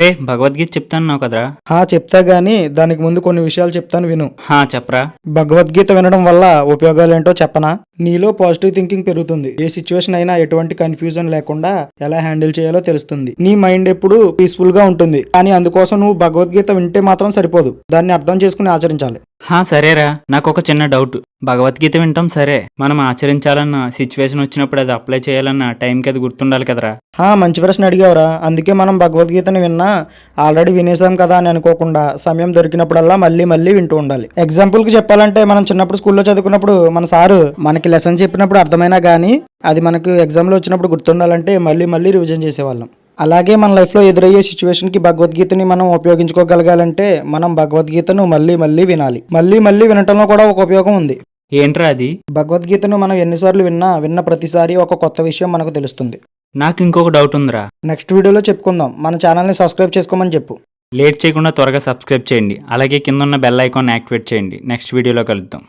రే భగవద్గీత చెప్తాను కదరా? హా చెప్తా గానీ దానికి ముందు కొన్ని విషయాలు చెప్తాను విను. హా చెప్పరా. భగవద్గీత వినడం వల్ల ఉపయోగాలు ఏంటో చెప్పనా? నీలో పాజిటివ్ థింకింగ్ పెరుగుతుంది. ఏ సిచ్యువేషన్ అయినా ఎటువంటి కన్ఫ్యూజన్ లేకుండా ఎలా హ్యాండిల్ చేయాలో తెలుస్తుంది. నీ మైండ్ ఎప్పుడు పీస్ఫుల్గా ఉంటుంది. కానీ అందుకోసం నువ్వు భగవద్గీత వింటే మాత్రం సరిపోదు. దాన్ని అర్థం చేసుకుని ఆచరించాలి. హా సరేరా. నాకు ఒక చిన్న డౌట్ భగవద్గీత వింటాం సరే. మనం ఆచరించాలన్న సిచ్యువేషన్ వచ్చినప్పుడు అది అప్లై చేయాలన్న టైంకి అది గుర్తుండాలి కదరా. హా మంచి ప్రశ్న అడిగావురా. అందుకే మనం భగవద్గీతని విన్నా ఆల్రెడీ వినేసాం కదా అని అనుకోకుండా సమయం దొరికినప్పుడల్లా మళ్ళీ మళ్ళీ వింటూ ఉండాలి. ఎగ్జాంపుల్కి చెప్పాలంటే మనం చిన్నప్పుడు స్కూల్లో చదువుకున్నప్పుడు మన సారు మనకి లెసన్ చెప్పినప్పుడు అర్థమైనా కానీ అది మనకు ఎగ్జామ్లో వచ్చినప్పుడు గుర్తుండాలంటే మళ్ళీ మళ్ళీ రివిజన్ చేసేవాళ్ళం. అలాగే మన లైఫ్లో ఎదురయ్యే సిచ్యువేషన్కి భగవద్గీతని మనం ఉపయోగించుకోగలగాలంటే మనం భగవద్గీతను మళ్ళీ మళ్ళీ వినాలి. మళ్ళీ మళ్ళీ వినటంలో కూడా ఒక ఉపయోగం ఉంది. ఏంట్రా అది? భగవద్గీతను మనం ఎన్నిసార్లు విన్నా విన్న ప్రతిసారి ఒక కొత్త విషయం మనకు తెలుస్తుంది. నాకు ఇంకొక డౌట్ ఉందిరా. నెక్స్ట్ వీడియోలో చెప్పుకుందాం. మన ఛానల్ని సబ్స్క్రైబ్ చేసుకోమని చెప్పు. లేట్ చేయకుండా త్వరగా సబ్స్క్రైబ్ చేయండి. అలాగే కింద ఉన్న బెల్ ఐకాన్ యాక్టివేట్ చేయండి. నెక్స్ట్ వీడియోలో కలుద్దాం.